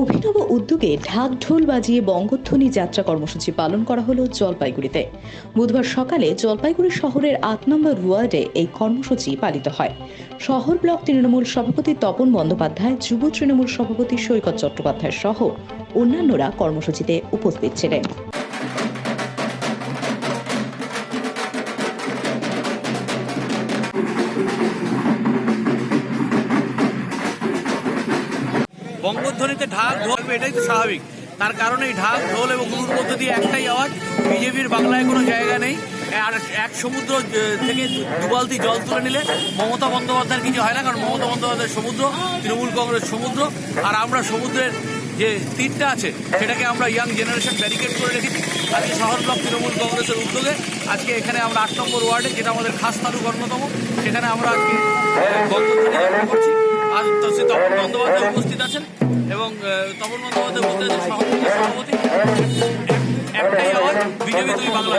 অভিনব উদ্যোগে ঢাক ঢোল বাজিয়ে বঙ্গধ্বনি যাত্রা কর্মসূচি পালন করা হলো জলপাইগুড়িতে। বুধবার সকালে জলপাইগুড়ি শহরের আট নম্বর ওয়ার্ডে এই কর্মসূচি পালিত হয়। শহর ব্লক তৃণমূল সভাপতি তপন বন্দ্যোপাধ্যায়, যুব তৃণমূল সভাপতি সৈকত চট্টোপাধ্যায় সহ অন্যান্যরা কর্মসূচিতে উপস্থিত ছিলেন। বঙ্গধ্বনিতে ঢাক, ঢোল এটাই তো স্বাভাবিক। তার কারণে এই ঢাক, ঢোল এবং গুরুর মধ্যে দিয়ে একটাই আওয়াজ, বিজেপির বাংলায় কোনো জায়গা নেই। আর এক সমুদ্র থেকে দুবালতি জল তুলে নিলে মমতা বন্দ্যোপাধ্যায়ের কিছু হয় না, কারণ মমতা বন্দ্যোপাধ্যায় সমুদ্র, তৃণমূল কংগ্রেস সমুদ্র, আর আমরা সমুদ্রের যে তীরটা আছে, সেটাকে আমরা ইয়াং জেনারেশন ব্যারিকেড করে রেখেছি। আজকে শহর ব্লক তৃণমূল কংগ্রেসের উদ্যোগে, আজকে এখানে আমরা আট নম্বর ওয়ার্ডে, যেটা আমাদের খাস তালুক অন্যতম সেখানে আমরা আজকে করছি। তপন বন্দ্যোপাধ্যায় উপস্থিত আছেন এবং তপন বন্দ্যোপাধ্যায় উপস্থিত আছেন সভাপতি একটাই আওয়াজ, বিজেপি দুই, বাংলা